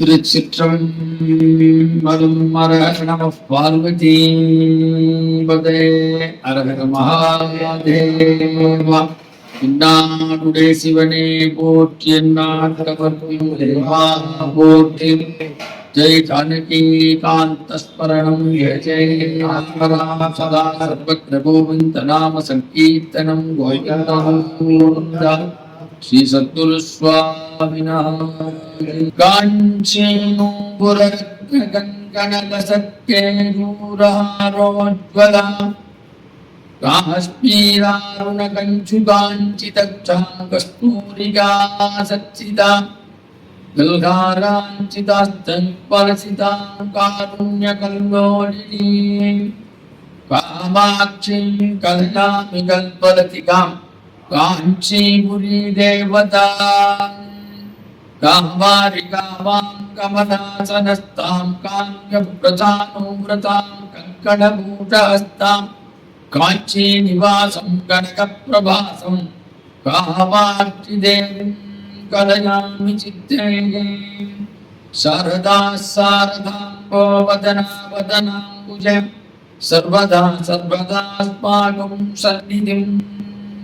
திருச்சிற்றம்பலம் அரஹர நம பார்வதி பதே அரஹர மகாதேவா. இந்நாடுடைய சிவனே போற்றி எந்நாட்டவர்க்கும் தேவா போற்றி. ஜெய் ஜானகி காந்தஸ்மரணம் ஜெய ஆத்மராம சதா சர்வக்ர கோவிந்த நாம சங்கீர்த்தனம். கோவிந்தா. ஸ்ரீ சத்குரு சுவாமினா காஞ்சீனூபுரகங்கணலசத்கேயூரஹாரோஜ்வலா काश्मीरारुणकञ्चुकाञ्चितक्षाङ्कस्तूरिका सच्चिता गल्हाराञ्चितास्तपरसितां कारुण्यकल्लोलिनी कामाक्षीं कल्यामि कल्पलतिकां काञ्चीपुरी देवता कामारिकामां कमलासनस्तां काम्यप्रधानुव्रतां कङ्कणभूतहस्तां काञ्चीनिवासं कनकप्रभासं कामाक्षिदेवीं कलयामि चित्ते शारदा शारदाम्बो वदना वदनाम्बुजे सर्वदा सर्वदास्माकं सन्निधिं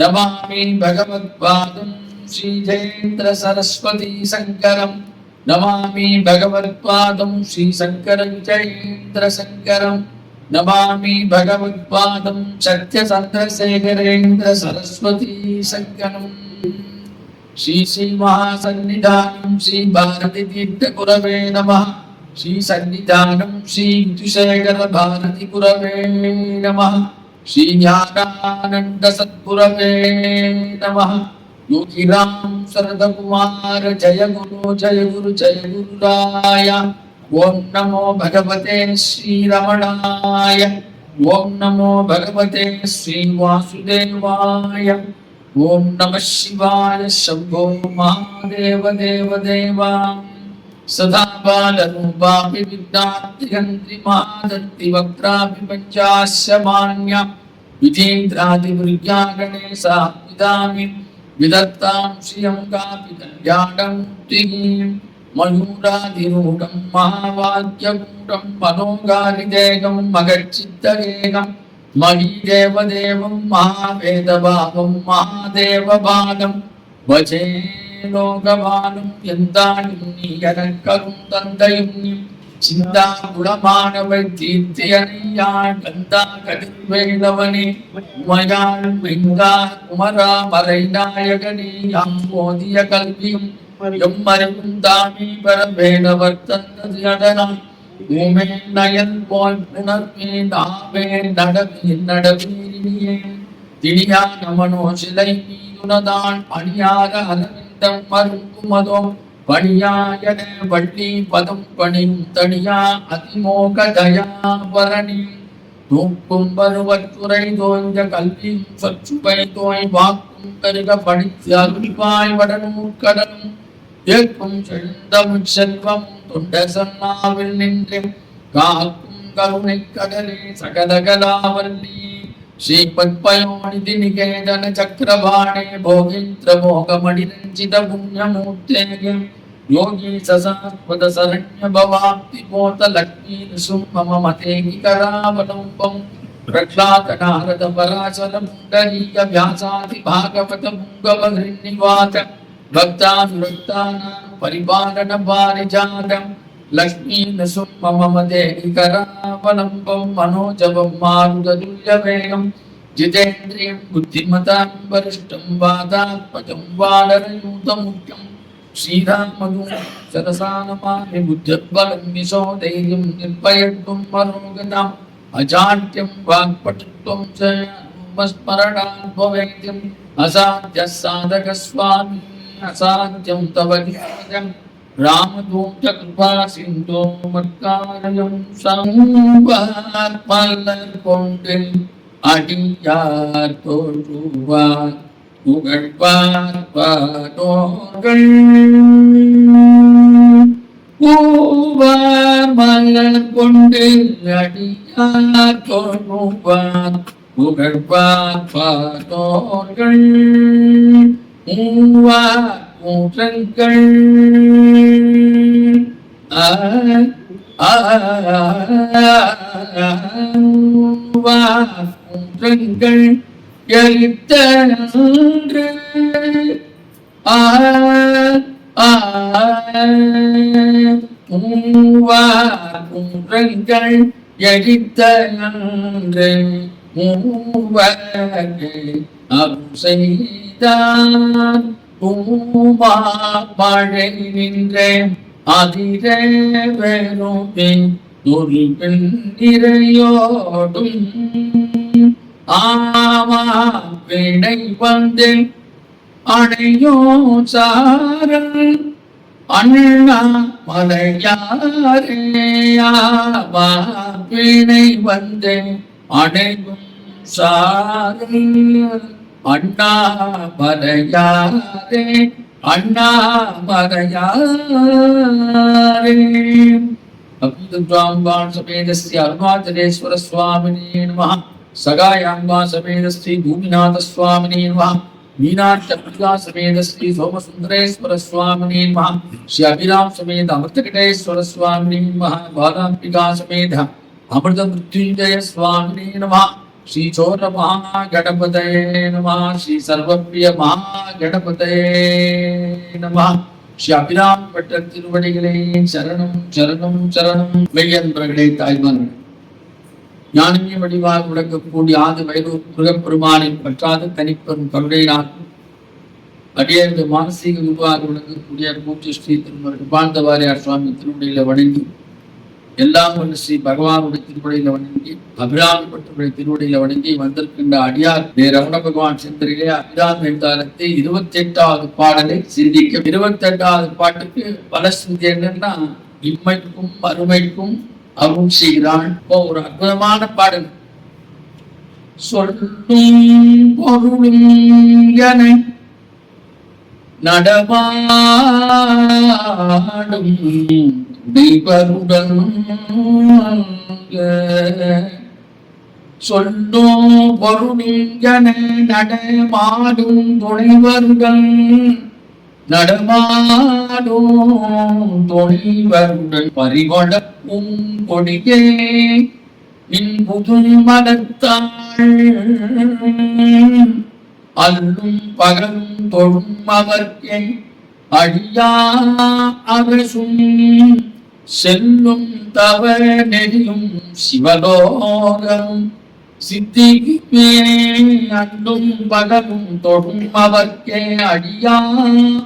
నమామి భగవద్పాదం శ్రీజయేంద్ర సరస్వతి శంకరం. నమామి భగవత్పాదం శ్రీ శంకరం జయేంద్ర శంకరం. నమామి భగవత్పాదం సత్య చంద్రశేఖరేంద్ర సరస్వతి శంకరం. శ్రీ శ్రీ మహాసన్నిధానం శ్రీ భారతి తీర్థ గురవే నమ. శ్రీ సన్నిధానం శ్రీ విధుశేఖర భారతి గురవే నమ. श्रीज्ञानानन्दसद्गुरवे नमः योगिराम शरद कुमार जय गुरु जय गुरु जय गुरुराय ओम नमो भगवते श्री रमणाय ओम नमो भगवते श्री वासुदेवाय ओम नमः शिवाय शंभो महादेव देव देवा सदाबालरूपापि विद्यान्तिगन्त्रिमादन्तिवक्त्रापि पञ्चास्य मान्या विधीन्द्रादिवृद्या गणेशा पितामि विदत्तां श्रियं कापि कल्याणमुक्तिः मयूराधिरूढं महावाक्यकूटं मनोगारिदेगं मगच्चित्तरेगं मयि देवदेवं महावेदभावं महादेवबालं भजे லோகவானும் எந்தானும் நீ எனக்கரும் தந்தையும் நீ சிந்தா குணமானவை தீர்த்தியனையாள் கந்தா கடுவேலவனே உமையாள் வெங்கா குமரா மறைநாயகனே யாம் போதிய கல்வியும் எம்மறிவும் தாமே பெற வேலவர் தந்தது அடனாய் பூமே நயன் போல் புணர்வே நாவே நடவே நடவீரியே திணியா நமனோ சிலை மீதுனதான் அணியாக அளவில் அரவிந்தம் மருங்குமதோ பணியாயன வள்ளி பதம் பணியும் தனியா அதிமோக தயாபரணி தூக்கும் வருவற்றுரை தோஞ்ச கல்வி சற்றுபை தோய் வாக்கும் பெருக படித்து அருள்வாய் வடனும் கடலும். ஏற்கும் செழுந்தம் செல்வம் தொண்ட சன்னாவில் நின்று காக்கும் கருணை கடலே சகதகலாவல்லி श्रीपद्पयोनिधि निकेतन चक्रवाणे भोगीन्द्र भोगमणिरञ्जित पुण्यमूर्ते योगी ससात्वद शरण्य भवाप्ति पोत लक्ष्मी नृसिंह मम मतेहि करावलम्बम् प्रह्लाद नारद पराचल पुण्डरीक व्यासादि भागवत पुङ्गवहृन्निवात भक्तानुरक्तानां परिपालन पारिजातम् लक्ष्मी नृसिंह मम देहि करावलम्बं मनोजवं मारुततुल्यवेगम् जितेन्द्रियं बुद्धिमतां वरिष्ठं वादात्मजं वानरयूतमुख्यं श्रीरामदूतं सरसा नमामि बुद्धिर्बलं विशो धैर्यं निर्भयत्वं मनोगताम् अजाड्यं वाक्पटुत्वं च स्मरणात् भवेद्यम् असाध्यः साधकस्वामी असाध्यं तव कीर्तम् ராமதூத கிருபா சம்பார் பல்லர் கொண்டு அடியார் தோற்றுவார் புகழ்வார் பாடோர்கள் பூவார் மலர் கொண்டு அடியார் தோற்றுவார் புகழ்வார் மூவார் கூற்றங்கள் ஆற்றங்கள் எழுத்த நன்று ஆ மூவாற்றங்கள் எழித்த நன்று மூவர்கள் அருள் செய்தான் பூமா மழை நின்றேன். அதிர வெறுப்பின் ஒரு பெண் நிறையோடும் ஆமா வினை வந்து அணையோ சாரல் அண்ணா மலையாரேயாவா ஆமா வினை வந்து அணையும் சாரல் அண்ணா மலையாரே అరుణాచలేశ్వర స్వామిని నమ. భూమినాథ స్వామిని నమ. సమేత శ్రీ సోమసుందరేశ్వర స్వామిని శ్రీ అభిరామ్ సమేత అమృతకటేశ్వర స్వామిని సమేత అమృత మృత్యుంజయ స్వామిని அமிர்த மிருத்யுஞ்சய சுவாமினே நமः ஸ்ரீ சோர மகாகணபதயே நமः ஸ்ரீ சர்வப்பிரிய மகாகணபதயே நமः ஸ்ரீ அபிராம் பட்ட திருவடிகளே சரணம் சரணம் சரணம். மெய்யன்பர்களே தாய்மார்கள். ஞானமே வடிவாக விளக்கக்கூடிய ஆதி வயது முருகப்பெருமானின் பற்றாத தனிப்பெரும் கருணையினால் அடியேந்து மானசீக குருவாக விளக்கக்கூடிய பூஜ்ய ஸ்ரீ திருமண பாந்தவாரியார் சுவாமி திருவடியில வணங்கி எல்லாம் ஒன்று ஸ்ரீ பகவானுடைய திருவடியில வணங்கி அபிராமி திருவடியில வணங்கி வந்திருக்கின்ற அடியார் நே ரமண பகவான் செந்தரிலே அபிராமி எழுதாரத்தை இருபத்தி எட்டாவது பாடலை சிந்திக்க இருபத்தி எட்டாவது பாட்டுக்கு பலஸ்ருதி என்னன்னா இம்மைக்கும் அருமைக்கும் அருள் செய்கிறான். இப்போ ஒரு அற்புதமான பாடல். சொல்லும் பொருளும் என நடமாடும் தெய்வருடன் சொல்லோ பொருளிங்கன நடமாடும் துணைவர்கள். நடமாடும் துணைவருடன் பறிகொடக்கும் கொடியே நின் புது மனத்தாள் அல்லும் பகலும் தொழும் அவர்க்கே அழியா அரசும் செல்லும் தவ நெறியும் சிவலோகம். சித்திக்குமே அல்லும் பகலும் தொடும் அவர்க்கே அழியா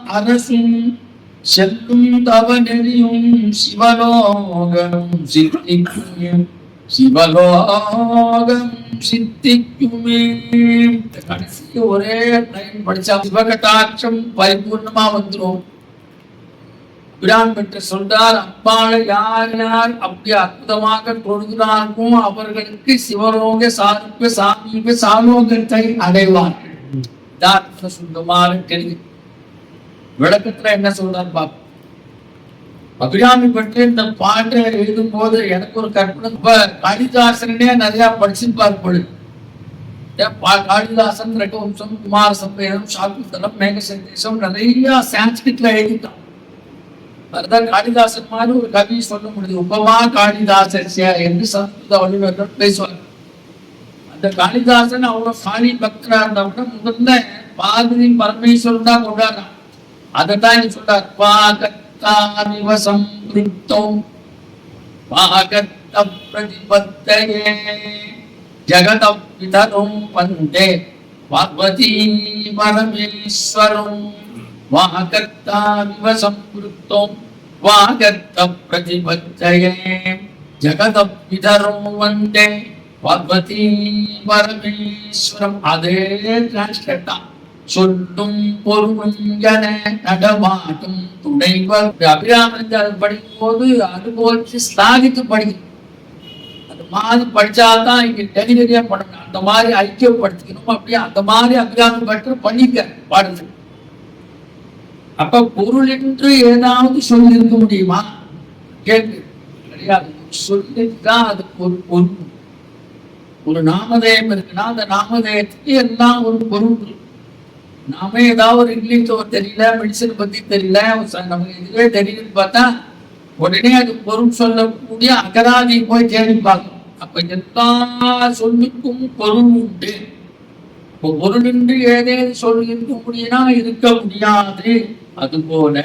அரசும். செல்லும் தவ நெறியும் சிவலோகம் சித்திக்கும். சிவலோகம் சித்திக்குமே. இந்த கடைசி ஒரே லைன் படிச்சா சிவகட்டாட்சம் பரிபூர்ணமா வந்துடும் பிரான் பெற்ற சொல்றார் அப்பால யார் யார் அப்படி அற்புதமாக தொழுகிறார்களோ அவர்களுக்கு சிவரோக சார்பு சாமீப சாலோகத்தை அடைவார்கள். இதான் தெரியும் விளக்கத்துல என்ன சொல்றார் பாப் அபிராமி பற்றி இந்த பாட்டை எழுதும் போது எனக்கு ஒரு கற்பனை. இப்ப காளிதாசனே நிறைய படிச்சிருப்பார் பொழுது பா- காளிதாசன் ரகுவம்சம் குமார சம்பேதம் சாகுந்தலம் மேக சந்தேசம் நிறைய சான்ஸ்கிரிட்ல எழுதிட்டான் அதுதான் காளிதாசன் மாதிரி ஒரு கவி சொல்ல முடியுது. உபமா காளிதாசஸ்ய என்று சம்ஸ்கிருத வல்லுநர்கள் பேசுவாங்க அந்த காளிதாசன் அவ்வளவு சாலி பக்தரா இருந்தவங்க முதல்ல பார்வதி பரமேஸ்வரன் தான் கொண்டாடுறான். அதைத்தான் இங்க சொல்றார். பாகத்தானிவ சம்பிருத்தம் பாகத்த பிரதிபத்தையே. ஜகத பிதரும் வந்தே. பார்வதி பரமேஸ்வரம் வாகத்தானிவ சம்பிருத்தம் வாகத்த பிரதிபத்தையே ஜகத பிதரும் வந்தே பார்வதி பரமேஸ்வரம் அதே டிரான்ஸ்லேட் தான் சொல்லும் பொருளும் என நடமாட்டும் துணைவர் அபிராமன் படிக்கும் போது அது போச்சு ஸ்லாகித்து படிக்கணும் அந்த மாதிரி படிச்சாதான் இங்க டெலிவரியா பண்ணணும். அந்த மாதிரி ஐக்கியப்படுத்திக்கணும். அப்படியே அந்த மாதிரி அபிராமன் பற்று பண்ணிக்க பாடுது அப்ப பொருள் என்று ஏதாவது சொல்லி இருக்க முடியுமா? கேள்வி. கிடையாது சொல்லித்தான் அது ஒரு பொருள். ஒரு நாமதேயம் இருக்குன்னா அந்த நாமதேயத்துக்கு எல்லாம் ஒரு பொருள். நாம ஏதாவது ஒரு இங்கிலீஷ் ஒரு தெரியல மெடிசன் பத்தி தெரியல நமக்கு இதுவே தெரியலன்னு பார்த்தா உடனே அது பொருள் சொல்லக்கூடிய அகராதி போய் தேடி பார்க்கணும் அப்ப எல்லா சொல்லுக்கும் பொருள் உண்டு. பொருளின்றி ஏதேது சொல் இருக்க இருக்க முடியாது. அதுபோல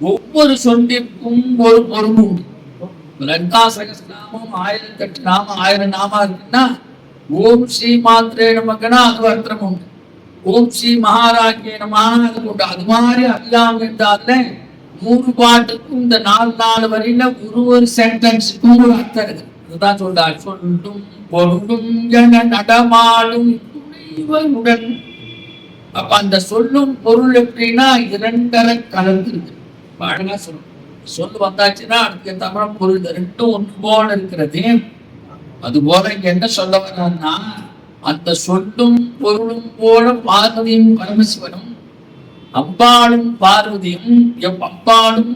ஒவ்வொரு சொல்லிற்கும் ஒரு பொருள் உண்டு. லங்கா சகசநாமம் ஆயிரத்தெட்டு நாமம் ஆயிரம் நாமா இருக்குன்னா ஓம் ஸ்ரீ மாத்திரே நமக்குன்னா அது அர்த்தம் உண்டு. ஓம் ஸ்ரீ மகாராஜ்ய அது உண்டு. அது மாதிரி அல்லாம என்றால நூறு பாட்டுக்கும் இந்த நாலு நாலு வரையில ஒரு ஒரு சென்டென்ஸுக்கும் ஒரு அர்த்தம் இருக்கு. அதுதான் சொல்றாரு. சொல்லும் பொருளும் என நடமாடும் உடன் அப்ப அந்த சொல்லும் பொருள் எப்படின்னா இரண்டரை கலந்து அழகா சொல்லணும் சொல் வந்தாச்சுன்னா அதுக்கு தமிழ பொருள் ரெண்டும் ஒன்று போல இருக்கிறது. அது போல இங்க என்ன சொல்ல வர்றான்னா அந்த சொல்லும் பொருளும் போல பார்வதியும் பரமசிவனும் அம்பாளும் பார்வதியும் எப் அம்பாளும்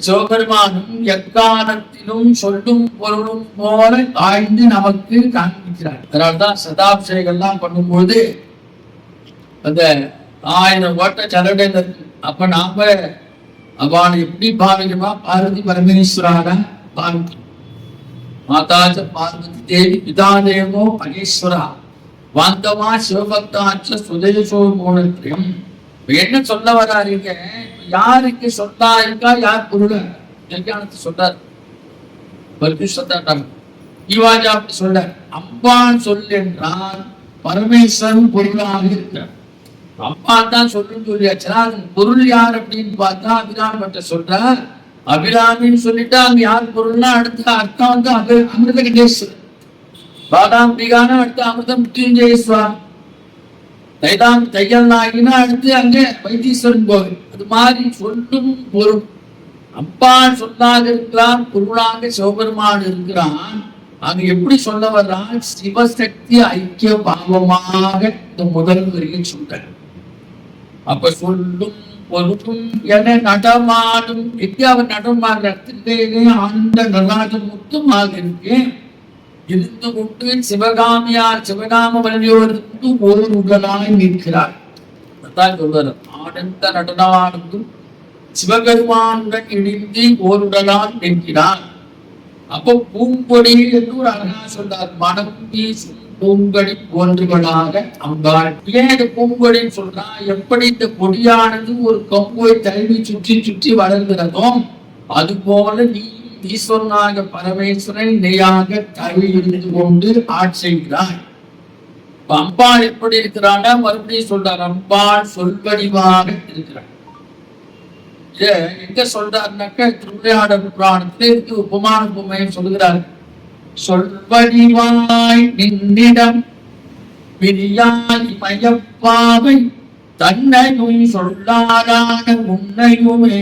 சிவபெருமானும் எக்காலத்திலும் சொல்லும் பொருளும் போல ஆய்ந்து நமக்கு காண்பிக்கிறார். அதனால்தான் சதாபிஷேகம்லாம் பண்ணும்போது அந்த ஆயிரம் ஓட்ட சரடையில் அப்ப நாம அவளை எப்படி பாவிக்கணுமா? பார்வதி பரமேஸ்வரான பாவிக்கணும். மாதாஜ பார்வதி தேவி பிதாதேவோ பகேஸ்வரா வாந்தவா சிவபக்தாச்ச சுதேசோ மூலத்திரியம் என்ன சொல்ல வராருங்க? யாருக்கு சொத்தா இருக்கா யார் பொருள்? கல்யாணத்தை சொல்றாரு பல்கி சொத்தாட்டாங்க ஈவாஜா அப்படி சொல்ல அம்பான் சொல் என்றால் பரமேஸ்வரன் பொருளாக இருக்கிறார் அம்மா தான் சொல்லுன்னு சொல்லியாச்சுன்னா பொருள் யார் அப்படின்னு பார்த்தா அபிராமி பட்ட சொல்றார். அபிராமின்னு சொல்லிட்டு அங்க யார் பொருள்னா அடுத்த அர்த்தம் வந்து அபி அமிர்த கணேஸ்வரர் பாதாம்பிகான அடுத்து அமிர்தம் மிருத்யுஞ்சயேஸ்வரன் தைதாம் தையல் நாயினா அடுத்து அங்கே வைத்தீஸ்வரன் கோவில். அது மாதிரி சொல்லும் பொருள். அப்பா சொல்லாக இருக்கிறான் பொருளாக சிவபெருமான் இருக்கிறான். அங்க எப்படி சொல்ல வர்றான்? சிவசக்தி ஐக்கிய பாவமாக இந்த முதல் வரியில் சொல்ற அப்ப சொல்லும் பொருளும் என நடமாடும். எப்படி அவர் நடமாடுற ஆண்ட ஆனந்த முத்துமாக இருக்கேன் இருந்து கொண்டு சிவகாமியார் சிவகாம வலியோருக்கு ஒரு உடலாய் நிற்கிறார். அதான் சொல்வார் ஆனந்த நடனமானதும் சிவபெருமானுடன் இணைந்து ஓருடலால் நிற்கிறார். அப்போ பூங்கொடி என்று ஒரு அழகா சொல்றார் மனம் வீசும் பூங்கொடி போன்றுகளாக அம்பாள். ஏன் இந்த பூங்கொடின்னு சொல்றா? எப்படி இந்த கொடியானது ஒரு கொம்பை தழுவி சுற்றி சுற்றி வளர்கிறதோ அது போல நீ ஈஸ்வரனாக பரமேஸ்வரன் இணையாக தவி இருந்து கொண்டு ஆட்சி செய்கிறார். அம்பாள் எப்படி இருக்கிறான்னா மறுபடியும் சொல்றார் அம்பாள் சொல்வடிவாக இருக்கிறார். இத எங்க சொல்றாருனாக்க திருவிளையாடல் புராணத்துல இருக்கு உபமான உபமையும் சொல்கிறார் சொல்வடிவாய் நின்னிடம் பிரியாய் மயப்பாவை தன்னையும் சொல்லாதான உன்னையுமே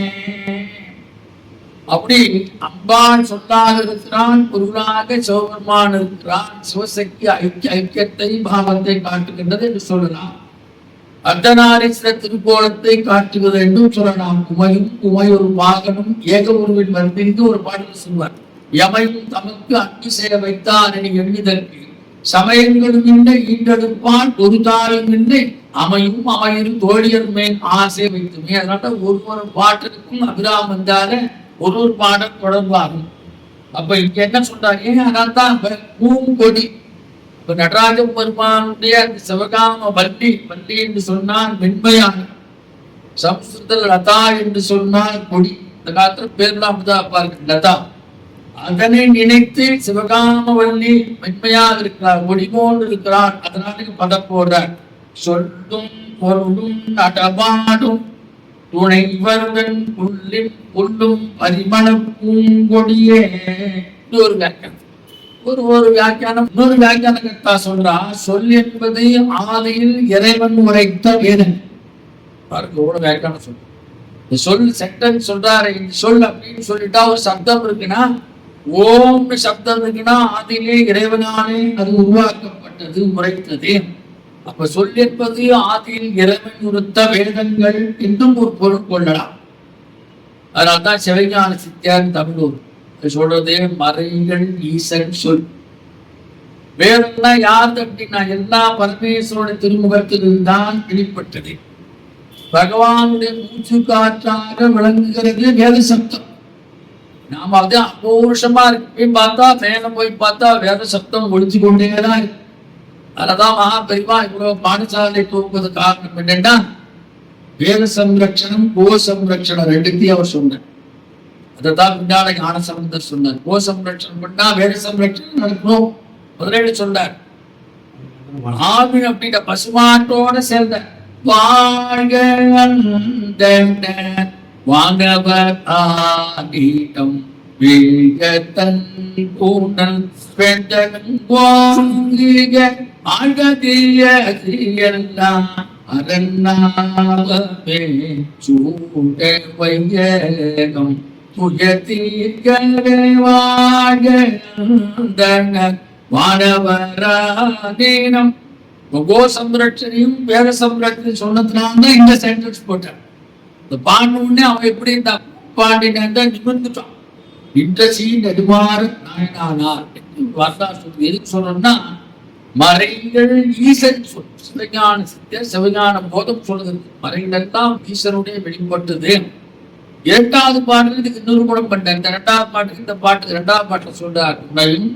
அப்படி அம்பான் சொல்லாக இருக்கிறான் பொருளாக சிவபெருமான் இருக்கிறான் சிவசக்தி ஐக்கிய ஐக்கியத்தை பாவத்தை காட்டுகின்றது என்று சொல்லலாம். அர்த்தநாரீஸ்வர திருக்கோலத்தை காட்டுவது என்றும் சொல்லலாம். குமையும் உமை ஒரு பாகனும் ஏக உருவின் வந்திருந்து ஒரு பாடல் சொல்வார். எமையும் தமக்கு அன்பு செய்ய வைத்தான் என எண்ணிதற்கு சமயங்களும் இல்லை ஈண்டெடுப்பான் ஒரு தாயும் இல்லை அமையும் அமையும் தோழியர் மேல் ஆசை வைத்துமே. அதனால ஒரு ஒரு பாட்டிற்கும் அபிராம் ஒரு ஒரு பாடல் தொடர்பாகும் அப்ப இங்க என்ன சொல்றாங்க? அதனால தான் பூங்கொடி இப்ப நடராஜ பெருமானுடைய அந்த சிவகாம வள்ளி வள்ளி என்று சொன்னால் மென்மையான சம்ஸ்கிருத லதா என்று சொன்னால் கொடி. இந்த காலத்துல பேர்லாம் அப்படிதான் பாருங்க லதா. அதனை நினைத்து சிவகாம வள்ளி மென்மையாக இருக்கிறார் கொடி இருக்கிறார். அதனால பதம் போடுறார் சொல்லும் பொருளும் நடமாடும். துணைவருடன் உள்ளில் உள்ளும் பரிமள பூங்கொடியே. ஒரு ஒரு ஒரு வியாக்கியானம் இன்னொரு வியாக்கியான கர்த்தா சொல்றா சொல் என்பது ஆதியில் இறைவன் உரைத்த வேதம் பாருங்க ஒரு வியாக்கியானம் சொல்லு இந்த சொல் சென்டென்ஸ் சொல்றாரு இந்த சொல் அப்படின்னு சொல்லிட்டா ஒரு சப்தம் இருக்குன்னா ஓம்னு சப்தம் இருக்குன்னா ஆதியிலே இறைவனாலே அது உருவாக்கப்பட்டது உரைத்தது. அப்ப சொல் என்பது ஆதியில் இறைவன் உரைத்த வேதங்கள் என்றும் ஒரு பொருள் கொள்ளலாம். அதனால்தான் சிவஞான சித்தியார் தமிழூர் அது சொல்றது மறைகள் ஈசன் சொல். வேதம்னா யார் அப்படின்னா எல்லா பரமேஸ்வரோட திருமுகத்திலும் தான் வெளிப்பட்டது. பகவானுடைய மூச்சு காற்றாக விளங்குகிறது வேத சப்தம். நாம அது அபௌருஷமா இருக்கு போய் பார்த்தா மேல போய் பார்த்தா வேத சப்தம் ஒழிச்சு கொண்டேதான் இருக்கு. அதனாலதான் மகா பெரியவா இவ்வளவு பாடசாலை தூக்குவது காரணம் என்னன்னா வேத சம்ரட்சணம் கோ சம்ரட்சணம் ரெண்டுத்தையும் அவர் சொன்னார். அதைத்தான் பின்னால ஞான சம்பந்தர் சொன்னார். கோ சம்ரட்சணம் பண்ணா வேத சம்ரட்சணம் நடக்கணும். முதலீடு சொன்னார். ஆமி அப்படின்ற பசுமாட்டோட சேர்ந்த வாங்க வந்தன வாங்கவர் ஆடிடம் வீகத்தன் கூடல் பெண்டனும் வாங்கிக சூட வையகம் வானவராதீனம் கோ சம்ரட்சனையும் பேர சம்ரட்சனை சொன்னதுனால இந்த சென்டென்ஸ் போட்டான். இந்த பாண்டு உடனே அவன் எப்படி இந்த பாண்டினான் நிமிர்ந்துட்டான். நின்ற சீ நெடுமாறு நாயனானார் வார்த்தா சொல்லி எதுக்கு சொல்லணும்னா மறைகள் ஈசன் சொல் சிவஞான சித்த சிவஞான போதம் சொல்லுது மறைகள் தான் ஈசனுடைய வெளிப்பட்டது. இரண்டாவது பாட்டு இதுக்கு இன்னொரு படம் பண்ணேன் இந்த இரண்டாவது பாட்டுக்கு இந்த பாட்டுக்கு இரண்டாவது பாட்டுல சொல்றார் உணவும்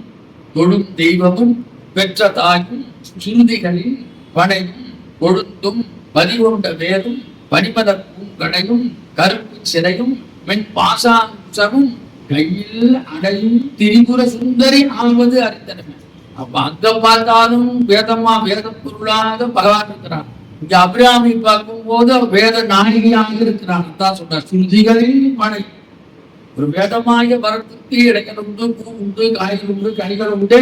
தொழும் தெய்வமும் பெற்ற தாயும் சுருதிகளின் பனையும் கொழுந்தும் பதிகொண்ட வேரும் பனிமத பூங்கடையும் கருப்பு சிறையும் மென் பாசாம்சமும் கையில் அடையும் திரிபுர சுந்தரி ஆவது அறிந்தனமே அப்ப அங்க பார்த்தாலும் வேதமா வேத பொருளாக பகவான் இருக்கிறான் இங்க அபிராமி பார்க்கும் போது வேத நாயகியாக இருக்கிறான் தான் சொன்னார். சுருதிகளில் மனை ஒரு வேதமாய மரத்துக்கு இடைகள் உண்டு பூ உண்டு காய்கள் உண்டு கனிகள் உண்டு.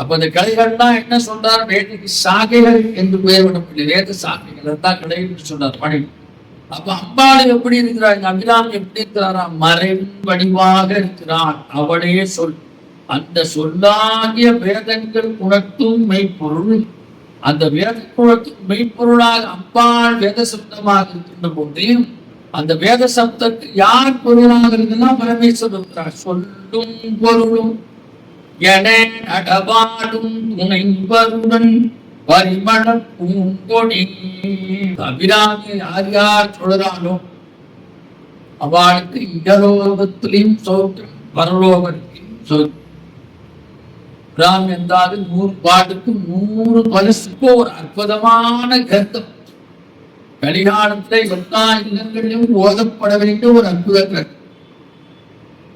அப்ப அந்த கலைகள்லாம் என்ன சொல்றார்? வேதத்துக்கு சாகைகள் என்று பெயர் விடவில்லை வேத சாகைகள் தான் கடை என்று சொன்னார். பணி அப்ப அம்பாள் எப்படி இருக்கிறார்? இந்த அபிராமி எப்படி இருக்கிறாரா? மறைவு வடிவாக இருக்கிறான். அவளே சொல். அந்த சொல்லாகிய வேதங்கள் உணர்த்தும் மெய்ப்பொருள். அந்த வேத குணத்தும் மெய்ப்பொருளாக அம்பாள் வேத சப்தமாக இருக்கின்ற போது அந்த வேத சப்தத்துக்கு யார் பொருளாக இருக்குன்னா பரமேஸ்வரர் இருக்கிறார். சொல்லும் பொருளும் என நடபாடும் துணைவருடன் பரிமணம் பூங்கொடி. அபிராமி யார் யார் சொல்றானோ அவளுக்கு இடலோகத்திலையும் சோற்றம் பரலோகத்திலையும் சோற்றம் ராம் என்றாலும் நூறு பாட்டுக்கு நூறு பலசுக்கு ஒரு அற்புதமான கருத்தம் கலிகாலத்திலே எல்லா இல்லங்களிலும் ஓதப்பட வேண்டிய ஒரு அற்புத கருத்து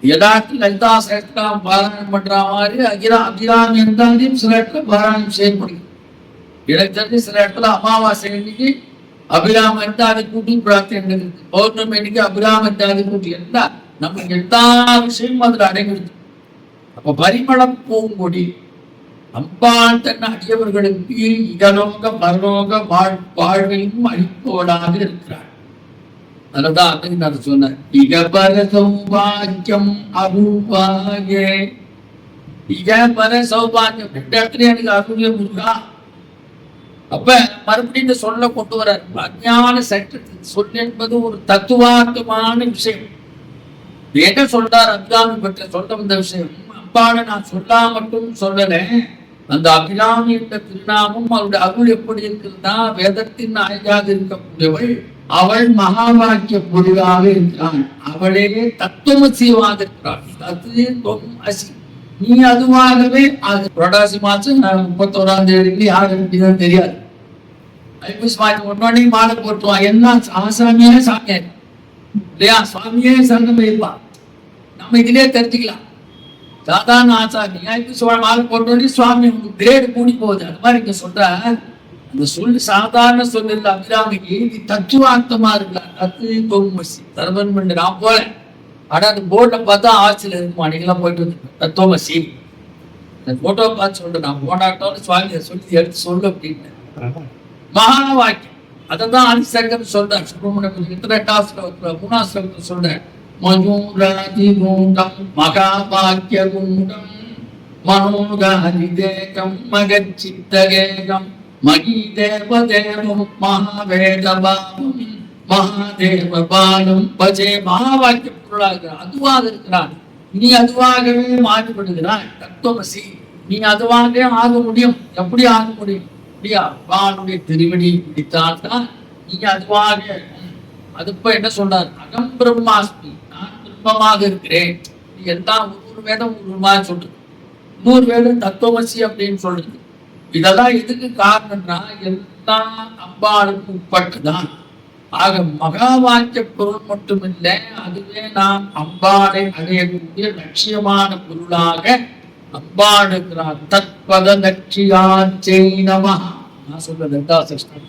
எல்லாத்துல லலிதா சேர்த்தா பாராயணம் பண்ற மாதிரி அகிரா அபிராமி இருந்தாலும் சில இடத்துல பாராயணம் செய்யப்படுகிறது. எனக்கு தெரிஞ்சு சில இடத்துல அமாவாசை அன்னைக்கு அபிராம இருந்தாதி கூட்டி பிரார்த்தனை பௌர்ணமி அன்னைக்கு அபிராம இருந்தாதி கூட்டி. எல்லாம் நம்ம எல்லா விஷயமும் அதுல அடங்கிடுது அப்ப பரிமளம் பூங்கொடி. அம்பாள் தன் அடியவர்களுக்கு இகலோக பரலோக வாழ் வாழ்வையும் அளிப்பவளாக இருக்கிறார் அதனால்தான் அன்னைக்கு நான் சொன்னேன் இகபர சௌபாக்கியம் அருள்வாக இகபர சௌபாக்கியம் ரெண்டு இடத்துல எனக்கு அருள்ய முருகா அப்ப மறுபடியும் இந்த சொல்ல கொண்டு வர அஜான சற்று சொல் என்பது ஒரு தத்துவார்த்தமான விஷயம். என்ன சொல்றார் அபிராமி பற்றி சொல்ல வந்த விஷயம்? அப்பாட நான் சொல்லா மட்டும் சொல்லல. அந்த அபிராமி என்ற திருநாமம் அவருடைய அருள் எப்படி இருக்கிறதா வேதத்தின் நாயகாக இருக்கக்கூடியவள் அவள் மகாபாக்கிய பொருளாக இருக்கிறாள். அவளே தத்துவமசியமாக இருக்கிறாள். தத்து அசி. நீ அதுவாகவே அது. புரடாசி மாசம் முப்பத்தோராம் தேதி யார் எப்படிதான் தெரியாது. ஐப்பசி மாலை போட்டுவான் எல்லாம் ஆசாமியே சாமியா இல்லையா? சுவாமியே சங்கம் இருப்பான் நம்ம இதுலயே தெரிஞ்சுக்கலாம். சாதாரண ஆசாமி. ஐப்பசி சோழ மாலை போட்டோடனே சுவாமி உங்களுக்கு கிரேடு கூடி போகுது. அது மாதிரி இங்க சொல்ற. அந்த சொல் சாதாரண சொல் இல்ல அபிராமிக்கு நீ தத்துவார்த்தமா இருக்கலாம் தத்து தோமசி தர்மன் பண்ணு. நான் போல ஆனா அந்த போட்டை பார்த்தா ஆட்சியில் இருக்குமா? நீங்களாம் போயிட்டு வந்து தத்துவமசி அந்த போட்டோ பார்த்து சொல்றேன் நான் போனாட்டோன்னு சுவாமியை சொல்லி எடுத்து சொல்லு அப்படின்னு மகான வாக்கியம் அதை தான் ஆதிசங்கர் சொல்றார். சுப்பிரமணியம் எட்டாவது ஸ்லோகத்துல சொல்றார் ஸ்லோகத்துல சொல்றேன் மயூராதி குண்டம் மகா வாக்கிய குண்டம் மனோகாதி தேகம் மகச்சித்தகேகம் மகி தேவதேவம் மகாவேதபாவம் மகாதேவ பாலம் பஜே மகாவாக்கிய பொருளாக அதுவாக இருக்கிறான் நீ அதுவாகவே மாறுபடுகிறான் தத்துவமசி. நீ அதுவாகவே ஆக முடியும். எப்படி ஆக முடியும்? அப்படியா பகவானுடைய திருவடி பிடித்தால் தான் நீ அதுவாக அதுப்ப என்ன சொல்றார்? அகம் பிரம்மாஸ்மி. நான் பிரம்மமாக இருக்கிறேன். நீ எல்லாம் ஒவ்வொரு வேதம் ஒரு மாதிரி சொல்றது. இன்னொரு வேதம் தத்துவமசி அப்படின்னு சொல்றது. இதெல்லாம் எதுக்கு காரணம்னா எல்லாம் அம்பாளுக்கு உட்பட்டுதான். ஆக மகா வாக்கிய பொருள் மட்டுமில்லை அதுவே நாம் அம்பாளை அடையக்கூடிய லட்சியமான பொருளாக அம்பாள் இருக்கிறார் தத்பத லட்சியாச்சை நம நான் சொல்றது ரெண்டாவது செக்ஷன்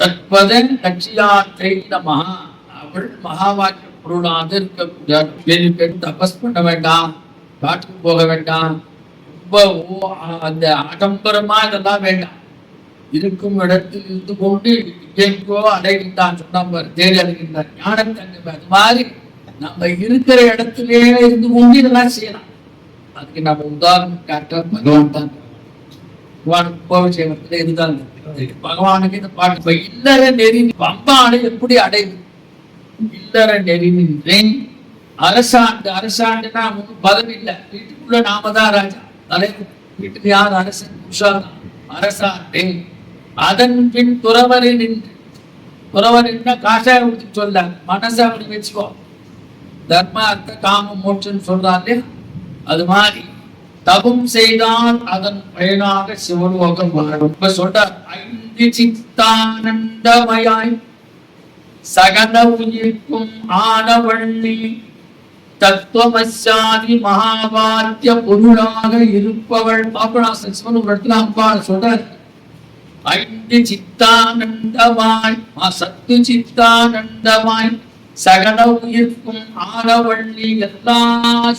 தற்பத நம அவள் மகாவாக்கிய பொருளாக இருக்கக்கூடிய வேறு பேர் தபஸ் பண்ண வேண்டாம். காட்டுக்கு போக வேண்டாம். ரொம்ப அந்த ஆடம்பரமா இதெல்லாம் வேண்டாம். இருக்கும் இடத்தில் இருந்து கொண்டு எங்கோ அடைகின்றான் சொன்னார் தேடி அடைகின்றான் ஞானத்தை அது மாதிரி. நம்ம இருக்கிற இடத்திலே இருந்து கொண்டு இதெல்லாம் செய்யலாம். அதுக்கு நம்ம உதாரணம் காட்ட பகவான் தான். பகவான் உபவிஷயத்துல இதுதான் பகவானுக்கு இந்த பாட்டு இப்ப இல்லற நெறி பம்பானை எப்படி அடையுது இல்லற நெறி நின்றேன். அரசாண்டு அரசாண்டுனா ஒண்ணும் பதவி இல்லை. வீட்டுக்குள்ள நாம தான் ராஜா. தலைவர் வீட்டுக்கு யார் அரசன்? உஷா அரசாண்டே. அதன் பின் துறவரை நின்று. துறவரின்னா காஷாய ஊத்தி சொல்ல? மனசை அப்படி வச்சுக்கோ. தர்ம அர்த்த காம மோட்சம் சொல்றாரு அது மாதிரி தபம் செய்தால் அதன் பயனாக சிவலோகம் வாழும் இப்ப சொல்றார் ஐந்து சித்தானந்தமயாய் சகல உயிர்க்கும் ஆனவள்ளி தத்துவமசாதி மகாபாத்திய பொருளாக இருப்பவள் பாபநாசன் சிவன் ஒரு இடத்துல அம்பாள் சொல்றார். ஐந்து சித்தானந்தமாய் சத்து சித்தானந்தமாய் சகல உயிர்க்கும் ஆரவள்ளி எல்லா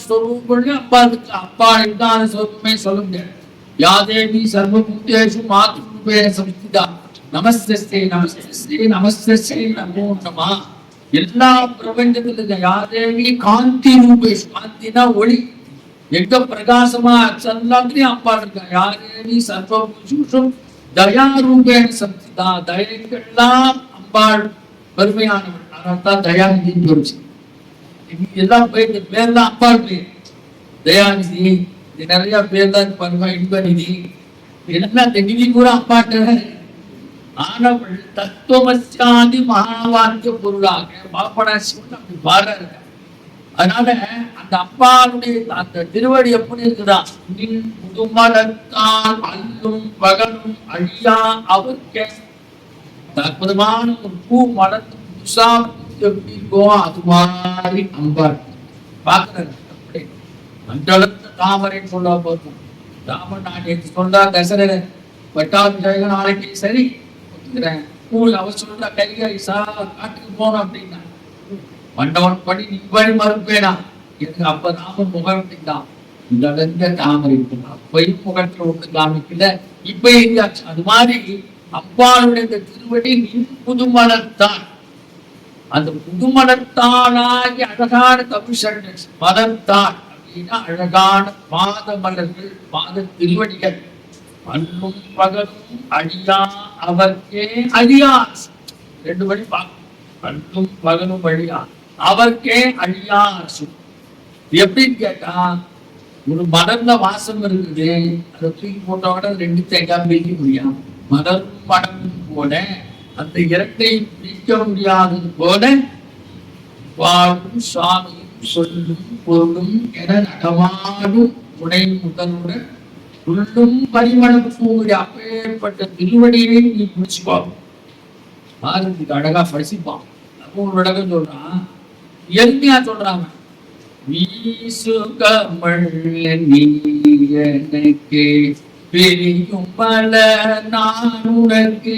ஸ்வரூபங்களையும் அப்பா இருக்கு அப்பா இல்லாத ஸ்வரூபமே சொல்ல முடியாது யாதேவி சர்வபூதேஷு மாத்ருபே சம்ஸ்திதா நமஸ்தே நமஸ்தே நமஸ்தே நமோ நமா எல்லா பிரபஞ்சத்துல இருக்க யாதேவி காந்தி ரூபேஷ் காந்தினா ஒளி எங்க பிரகாசமா எல்லாத்துலயும் அப்பா இருக்கா யாரேவி சர்வபூஷுஷும் தயாரூபேண சம்ஸ்திதா தயக்கெல்லாம் அதனால்தான் தயாநிதின்னு சொல்லிச்சு எல்லாம் எல்லாம் பேர் தான் பேர்லாம் பேர் தயாநிதி இது நிறைய பேர் தான் பாருங்க இன்பநிதி. என்ன இந்த நிதி கூட அப்பாட்ட ஆனவள் தத்துவமசாதி மகாவாக்கிய பொருளாக பாப்பனாசிவன் அப்படி பாடுறாரு அதனால அந்த அப்பாவுடைய அந்த திருவடி எப்படி இருக்குதா? நின் முதுமலத்தால் அல்லும் பகலும் அழியா அவர்க்க. அற்புதமான ஒரு பூ மலர்ந்து புதுசா பூத்து எப்படி இருக்கோ அது மாதிரி அம்பாள் பாக்குறாரு அப்படி மண்டலத்த தாமரைன்னு சொல்ல போதும். ராமன் நான் நேற்று சொல்றா தசரர் பட்டாபிஷேகம் நாளைக்கு சரி. ஒத்துக்கிறேன் பூல் அவர் சொல்றா கைகாரி சார் காட்டுக்கு போனோம் அப்படின்னா. மண்டவன் படி நீ வழி மறுப்பேனா எனக்கு அப்ப ராமன் முகம் அப்படின்னா. இந்த அளவுக்கு தாமரை போய் அப்பயும் முகத்துல ஒன்று காமிக்கல. இப்ப எங்காச்சு அது மாதிரி அப்பாளுடைய திருவடி நீ புதுமலர் தான் அந்த புதுமலர்த்தானாகி அழகான தமிழ்ச்சரண் மலர்த்தான் அப்படின்னா அழகான பாத மலர்கள் பாத திருவடிகள். அன்னும் பகலும் அழியா அவர்க்கே அழியா. ரெண்டு வழி பார்க்கணும் அன்னும் பகலும் அழியா அவர்க்கே அழியா. எப்படின்னு கேட்டா ஒரு மலர்ல வாசம் இருக்குது அதை தூக்கி போட்டோட ரெண்டு தேங்காய் பிரிக்க முடியாது மலரும் மடமும் போல அந்த இரட்டை பிரிக்க முடியாதது போல வாழும் சுவாமியும் சொல்லும் பொருளும் என நடமாடும் துணை முதலுடன் உள்ளும் பரிமளம் பூவுடைய அப்பேற்பட்ட திருவடியை நீ பிடிச்சுக்கோ பாரதிக்கு அழகா படிச்சுப்பான் அப்போ ஒரு விளக்கம் சொல்றான் எளிமையா சொல்றாங்க வீசுகமள் நீ எனக்கே. பிரியும் பல நான் உனக்கு